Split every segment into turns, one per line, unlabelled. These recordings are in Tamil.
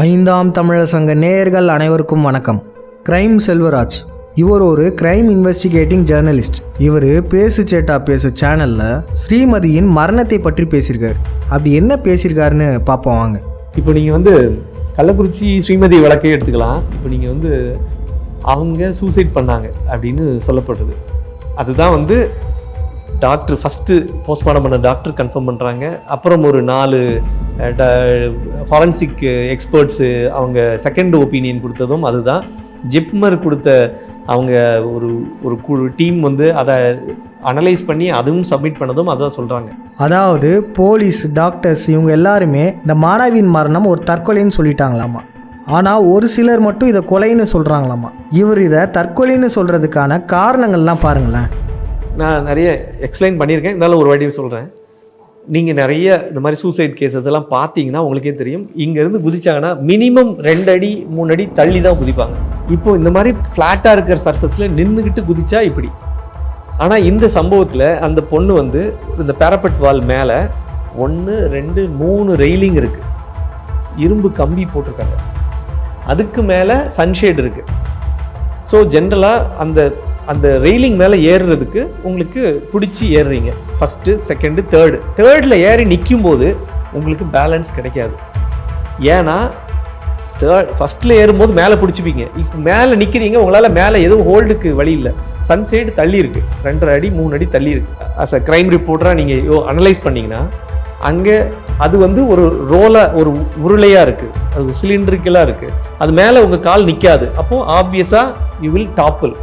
ஐந்தாம் தமிழர் சங்க நேயர்கள் அனைவருக்கும் வணக்கம். கிரைம் செல்வராஜ். இவர் ஒரு கிரைம் இன்வெஸ்டிகேட்டிங் ஜேர்னலிஸ்ட். இவர் பேசு சேட்டா பேசு சேனலில் ஸ்ரீமதியின் மரணத்தை பற்றி பேசியிருக்காரு. அப்படி என்ன பேசியிருக்காருன்னு பார்ப்போம் வாங்க.
இப்போ நீங்கள் வந்து கள்ளக்குறிச்சி ஸ்ரீமதி வழக்கை எடுத்துக்கலாம். இப்போ நீங்கள் வந்து அவங்க சூசைட் பண்ணாங்க அப்படின்னு சொல்லப்படுது அதுதான் வந்து டாக்டர் ஃபஸ்ட்டு போஸ்ட்மார்ட்டம் பண்ண டாக்டர் கன்ஃபார்ம் பண்ணுறாங்க அப்புறம் ஒரு நாலு ஃபாரன்சிக் எக்ஸ்பர்ட்ஸு அவங்க செகண்ட் ஒப்பீனியன் கொடுத்ததும் அதுதான். ஜிப்மர் கொடுத்த அவங்க ஒரு ஒரு குழு டீம் வந்து அதை அனலைஸ் பண்ணி அதுவும் சப்மிட் பண்ணதும் அதான் சொல்கிறாங்க
அதாவது போலீஸ் டாக்டர்ஸ் இவங்க எல்லாருமே இந்த மாணவியின் மரணம் ஒரு தற்கொலைன்னு சொல்லிட்டாங்களாமா? ஆனால் ஒரு சிலர் மட்டும் இதை கொலைன்னு சொல்கிறாங்களாமா இவர் இதை தற்கொலைன்னு சொல்கிறதுக்கான காரணங்கள்லாம் பாருங்களேன்.
நான் நிறைய எக்ஸ்பிளைன் பண்ணியிருக்கேன். இருந்தாலும் ஒரு வாட்டி சொல்கிறேன் நீங்கள் நிறைய இந்த மாதிரி சூசைட் கேசஸ் எல்லாம் பார்த்தீங்கன்னா உங்களுக்கே தெரியும். இங்கேருந்து குதிச்சாங்கன்னா மினிமம் ரெண்டு அடி மூணு அடி தள்ளி தான் குதிப்பாங்க. இப்போ இந்த மாதிரி ஃப்ளாட்டாக இருக்கிற சர்ஃபஸில் நின்றுக்கிட்டு குதிச்சா இப்படி. ஆனால் இந்த சம்பவத்தில் அந்த பொண்ணு வந்து இந்த பேரப்பட் வால் மேலே ஒன்று ரெண்டு மூணு ரெயிலிங் இருக்குது இரும்பு கம்பி போட்டிருக்காங்க. அதுக்கு மேலே சன்ஷேட் இருக்குது ஸோ ஜென்ரலாக அந்த அந்த ரெயிலிங் மேலே ஏறுறதுக்கு உங்களுக்கு பிடிச்சி ஏறுறீங்க. ஃபஸ்ட்டு செகண்டு தேர்டு தேர்டில் ஏறி நிற்கும் போது உங்களுக்கு பேலன்ஸ் கிடைக்காது. ஏன்னா தேர்ட் ஃபஸ்ட்டில் ஏறும்போது மேலே பிடிச்சிப்பீங்க. இப்போ மேலே நிற்கிறீங்க உங்களால் மேலே எதுவும் ஹோல்டுக்கு வழி இல்லை. சன் சைடு தள்ளி இருக்குது ரெண்டரை அடி மூணு அடி தள்ளி இருக்கு. அஸ் அ க்ரைம் ரிப்போர்ட்டராக நீங்கள் அனலைஸ் பண்ணிங்கன்னா அங்கே அது வந்து ஒரு ரோலாக ஒரு உருளையாக இருக்குது அது சிலிண்டருக்கெல்லாம் இருக்குது அது மேலே உங்கள் கால் நிற்காது அப்போது ஆப்வியஸாக யூ வில் டாப்பிள்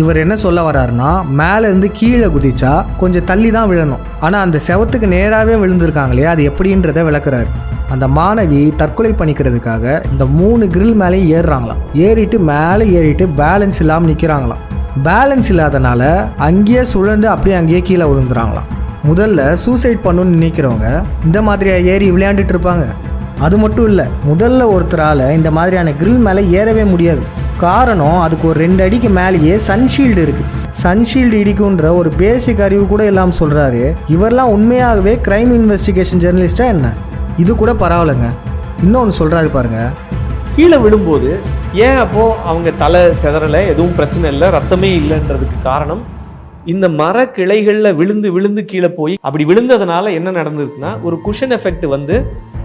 இவர் என்ன சொல்ல வர்றாருன்னா மேலேருந்து கீழே குதிச்சா கொஞ்சம் தள்ளி தான் விழணும். ஆனால் அந்த செவத்துக்கு நேராகவே விழுந்திருக்காங்களே அது எப்படின்றத விளக்குறாரு. அந்த மாணவி தற்கொலை பண்ணிக்கிறதுக்காக இந்த மூணு கிரில் மேலேயும் ஏறுறாங்களாம். ஏறிட்டு மேலே ஏறிட்டு பேலன்ஸ் இல்லாமல் நிற்கிறாங்களாம் பேலன்ஸ் இல்லாதனால அங்கேயே சுழண்டு அப்படியே அங்கேயே கீழே விழுந்துறாங்களாம். முதல்ல சூசைட் பண்ணணும்னு நினைக்கிறவங்க இந்த மாதிரியாக ஏறி விளையாண்டுட்டு இருப்பாங்க. அது மட்டும் இல்லை முதல்ல ஒருத்தரால் இந்த மாதிரியான கிரில் மேலே ஏறவே முடியாது. காரணம் அதுக்கு ஒரு ரெண்டு அடிக்கு மேலேயே சன்ஷீல்டு இருக்குது சன்ஷீல்டு இடிக்குன்ற ஒரு பேசிக் அறிவு கூட இல்லாமல் சொல்கிறாரு இவரெல்லாம் உண்மையாகவே க்ரைம் இன்வெஸ்டிகேஷன் ஜேர்னலிஸ்ட்டாக என்ன? இது கூட பரவாயில்லைங்க. இன்னொன்று சொல்கிறாரு பாருங்க.
கீழே விழும்போது ஏன் அப்போது அவங்க தலை செதறலை? எதுவும் பிரச்சனை இல்லை ரத்தமே இல்லைன்றதுக்கு காரணம் இந்த மர கிளைகளில் விழுந்து விழுந்து கீழே போய் அப்படி விழுந்ததுனால என்ன நடந்திருக்குன்னா ஒரு குஷன் எஃபெக்ட் வந்து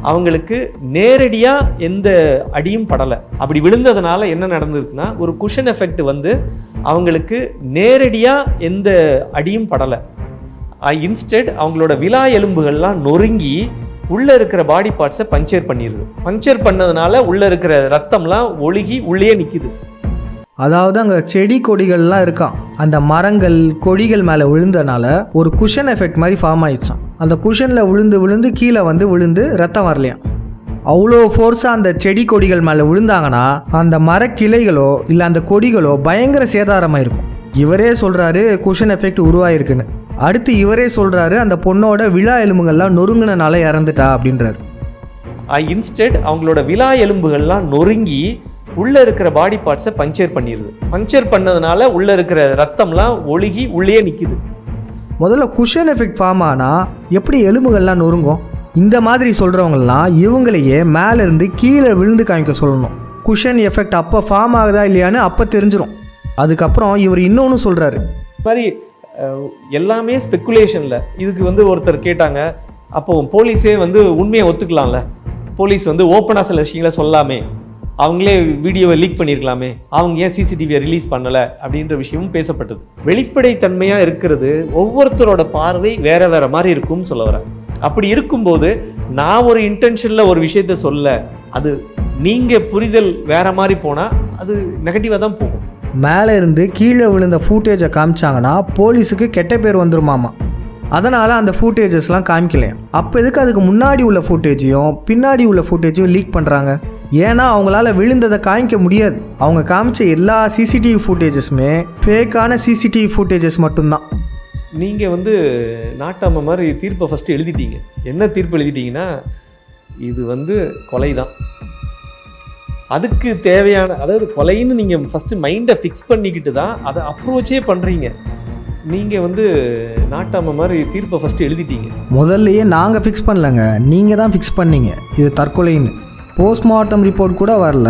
அவங்களுக்கு நேரடியாக எந்த அடியும் படலை. அப்படி விழுந்ததுனால என்ன நடந்திருக்குன்னா ஒரு குஷன் எஃபெக்ட் வந்து அவங்களுக்கு நேரடியாக எந்த அடியும் படலை. இன்ஸ்டெட் அவங்களோட விலா எலும்புகள்லாம் நொறுங்கி உள்ளே இருக்கிற பாடி பார்ட்ஸை பஞ்சர் பண்ணிடுது பஞ்சர் பண்ணதுனால உள்ளே இருக்கிற ரத்தம்லாம் ஒழுகி உள்ளே நிற்கிது
அதாவது அங்கே செடி கொடிகள்லாம் இருக்கான் அந்த மரங்கள் கொடிகள் மேலே விழுந்தனால ஒரு குஷன் எஃபெக்ட் மாதிரி ஃபார்ம் ஆயிடுச்சான் அந்த குஷனில் விழுந்து விழுந்து கீழே வந்து விழுந்து ரத்தம் வரலையாம். அவ்வளோ ஃபோர்ஸாக அந்த செடி கொடிகள் மேலே விழுந்தாங்கன்னா அந்த மரக்கிளைகளோ இல்லை அந்த கொடிகளோ பயங்கர சேதாரமாக இருக்கும். இவரே சொல்கிறாரு குஷன் எஃபெக்ட் உருவாயிருக்குன்னு. அடுத்து இவரே சொல்கிறாரு அந்த பொண்ணோட விழா எலும்புகள்லாம் நொறுங்கினால இறந்துட்டா அப்படின்றாரு.
இன்ஸ்டெட் அவங்களோட விழா எலும்புகள்லாம் நொறுங்கி உள்ளே இருக்கிற பாடி பார்ட்ஸை பஞ்சர் பண்ணிடுது பஞ்சர் பண்ணதுனால உள்ளே இருக்கிற ரத்தம்லாம் ஒழுகி உள்ளே நிற்கிது
முதல்ல குஷன் எஃபெக்ட் ஃபார்ம் ஆனால் எப்படி எலும்புகள்லாம் நொறுங்கும்? இந்த மாதிரி சொல்கிறவங்கலாம் இவங்களையே மேலேருந்து கீழே விழுந்து காமிக்க சொல்லணும். குஷன் எஃபெக்ட் அப்போ ஃபார்ம் ஆகுதா இல்லையான்னு அப்போ தெரிஞ்சிடும் அதுக்கப்புறம் இவர் இன்னொன்று சொல்கிறாரு
மாதிரி எல்லாமே ஸ்பெக்குலேஷனில் இதுக்கு வந்து ஒருத்தர் கேட்டாங்க. அப்போ போலீஸே வந்து உண்மையை ஒத்துக்கலாம்ல. போலீஸ் வந்து ஓப்பனாக சில விஷயங்களை சொல்லாமே. அவங்களே வீடியோவை லீக் பண்ணியிருக்கலாமே அவங்க ஏன் சிசிடிவியை ரிலீஸ் பண்ணலை அப்படின்ற விஷயமும் பேசப்பட்டது. வெளிப்படைத்தன்மையாக இருக்கிறது ஒவ்வொருத்தரோட பார்வை வேற வேற மாதிரி இருக்கும்னு சொல்ல வரேன் அப்படி இருக்கும்போது நான் ஒரு இன்டென்ஷனில் ஒரு விஷயத்த சொல்ல அது நீங்கள் புரிதல் வேற மாதிரி போனால் அது நெகட்டிவாக தான் போகும்.
மேலே இருந்து கீழே விழுந்த ஃபூட்டேஜை காமிச்சாங்கன்னா போலீஸுக்கு கெட்ட பேர் வந்துருமாமா? அதனால் அந்த ஃபூட்டேஜஸ்லாம் காமிக்கலையாம் அப்போ எதுக்கு அதுக்கு முன்னாடி உள்ள ஃபூட்டேஜையும் பின்னாடி உள்ள ஃபூட்டேஜையும் லீக் பண்ணுறாங்க ஏன்னா அவங்களால விழுந்ததை காமிக்க முடியாது. அவங்க காமிச்ச எல்லா சிசிடிவி ஃபூட்டேஜஸுமே ஃபேக்கான சிசிடிவி ஃபூட்டேஜஸ் மட்டும்தான்.
நீங்கள் வந்து நாட்டாம மாதிரி தீர்ப்பை ஃபஸ்ட்டு எழுதிட்டீங்க. என்ன தீர்ப்பு எழுதிட்டீங்கன்னா இது வந்து கொலை தான் அதுக்கு தேவையான அதாவது கொலைன்னு நீங்கள் ஃபஸ்ட்டு மைண்டை ஃபிக்ஸ் பண்ணிக்கிட்டு தான் அதை அப்ரோச்சே பண்ணுறீங்க நீங்கள் வந்து நாட்டாம மாதிரி தீர்ப்பை ஃபஸ்ட்டு எழுதிட்டீங்க.
முதல்லயே நாங்கள் ஃபிக்ஸ் பண்ணலங்க. நீங்கள் தான் ஃபிக்ஸ் பண்ணீங்க. இது தற்கொலைன்னு. போஸ்ட்மார்ட்டம் ரிப்போர்ட் கூட வரல.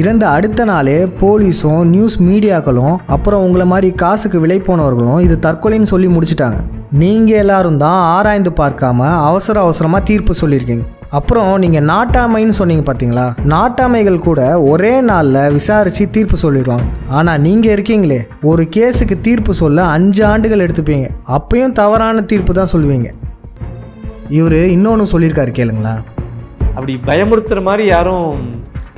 இறந்த அடுத்த நாளே போலீஸும் நியூஸ் மீடியாக்களும் அப்புறம் உங்களை மாதிரி காசுக்கு விலை போனவர்களும் இது தற்கொலைன்னு சொல்லி முடிச்சிட்டாங்க. நீங்கள் எல்லாரும் தான் ஆராய்ந்து பார்க்காம அவசர அவசரமாக தீர்ப்பு சொல்லியிருக்கீங்க. அப்புறம் நீங்கள் நாட்டாமைன்னு சொன்னீங்க பார்த்தீங்களா நாட்டாமைகள் கூட ஒரே நாளில் விசாரித்து தீர்ப்பு சொல்லிடுவாங்க. ஆனால் நீங்கள் இருக்கீங்களே ஒரு கேஸுக்கு தீர்ப்பு சொல்ல அஞ்சு ஆண்டுகள் எடுத்துப்பீங்க. அப்பயும் தவறான தீர்ப்பு தான் சொல்லுவீங்க. இவர் இன்னொன்று சொல்லியிருக்காரு கேளுங்களேன்.
அப்படி பயமுறுத்துற மாதிரி யாரும்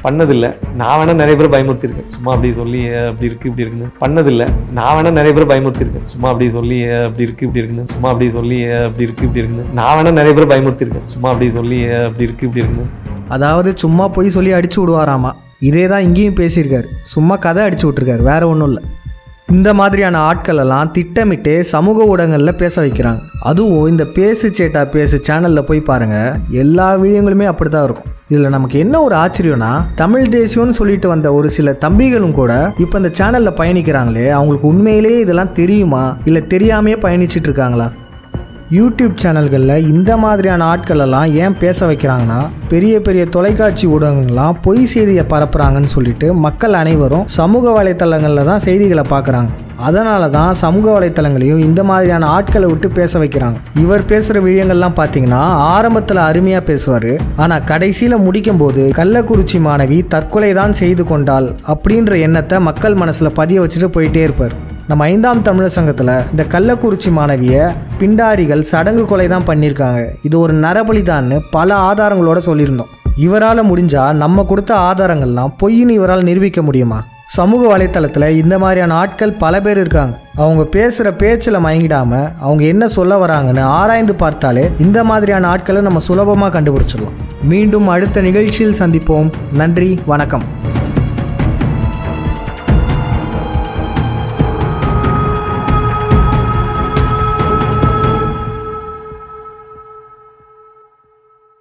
பண்ணதில்லை. நான் வேணால் நிறைய பேர் பயமுறுத்திருக்கேன் சும்மா அப்படி சொல்லி அப்படி இருக்கு இப்படி இருக்குன்னு. பண்ணதில்லை. நான் வேணால் நிறைய பேர் பயமுறுத்திருக்கேன் சும்மா அப்படி சொல்லி அப்படி இருக்கு இப்படி இருக்குன்னு. சும்மா அப்படி சொல்லி அப்படி இருக்கு இப்படி இருக்குன்னு. நான் வேணால் நிறைய பேர் பயமுறுத்திருக்கேன் சும்மா அப்படி சொல்லி அப்படி இருக்கு இப்படி இருக்குன்னு.
அதாவது சும்மா போய் சொல்லி அடிச்சு விடுவாராமா? இதே தான் இங்கேயும் பேசியிருக்காரு. சும்மா கதை அடிச்சு விட்ருக்காரு வேற ஒன்றும் இல்லை. இந்த மாதிரியான ஆட்கள் எல்லாம் திட்டமிட்டே சமூக ஊடகங்களில் பேச வைக்கிறாங்க. அதுவும் இந்த பேசு சேட்டா பேசு சேனலில் போய் பாருங்க. எல்லா வீடியோங்களுமே அப்படி தான் இருக்கும். இதில் நமக்கு என்ன ஒரு ஆச்சரியம்னா தமிழ் தேசியம்னு சொல்லிட்டு வந்த ஒரு சில தம்பிகளும் கூட இப்போ இந்த சேனலில் பயணிக்கிறாங்களே அவங்களுக்கு உண்மையிலேயே இதெல்லாம் தெரியுமா? இல்லை தெரியாமையே பயணிச்சிட்டு இருக்காங்களா? யூடியூப் சேனல்களில் இந்த மாதிரியான ஆட்களெல்லாம் ஏன் பேச வைக்கிறாங்கன்னா பெரிய பெரிய தொலைக்காட்சி ஊடகங்கள்லாம் பொய் செய்தியை பரப்புறாங்கன்னு சொல்லிட்டு மக்கள் அனைவரும் சமூக வலைத்தளங்களில் தான் செய்திகளை பார்க்குறாங்க. அதனால தான் சமூக வலைத்தளங்களையும் இந்த மாதிரியான ஆட்களை விட்டு பேச வைக்கிறாங்க. இவர் பேசுகிற விஷயங்கள்லாம் பார்த்தீங்கன்னா ஆரம்பத்தில் அருமையாக பேசுவார். ஆனால் கடைசியில் முடிக்கும்போது கள்ளக்குறிச்சி மாணவி தற்கொலை தான் செய்து கொண்டாள் அப்படின்ற எண்ணத்தை மக்கள் மனசில் பதிய வச்சுட்டு போயிட்டே இருப்பார். நம்ம ஐந்தாம் தமிழர் சங்கத்தில் இந்த கள்ளக்குறிச்சி மாணவியை பிண்டாரிகள் சடங்கு கொலை தான் பண்ணியிருக்காங்க இது ஒரு நரபலிதான்னு பல ஆதாரங்களோட சொல்லியிருந்தோம். இவரால் முடிஞ்சால் நம்ம கொடுத்த ஆதாரங்கள்லாம் பொய்ன்னு இவரால் நிரூபிக்க முடியுமா? சமூக வலைத்தளத்தில் இந்த மாதிரியான ஆட்கள் பல பேர் இருக்காங்க. அவங்க பேசுகிற பேச்சில் மயங்கிடாமல் அவங்க என்ன சொல்ல வராங்கன்னு ஆராய்ந்து பார்த்தாலே இந்த மாதிரியான ஆட்களை நம்ம சுலபமாக கண்டுபிடிச்சிடலாம். மீண்டும் அடுத்த நிகழ்ச்சியில் சந்திப்போம். நன்றி வணக்கம்.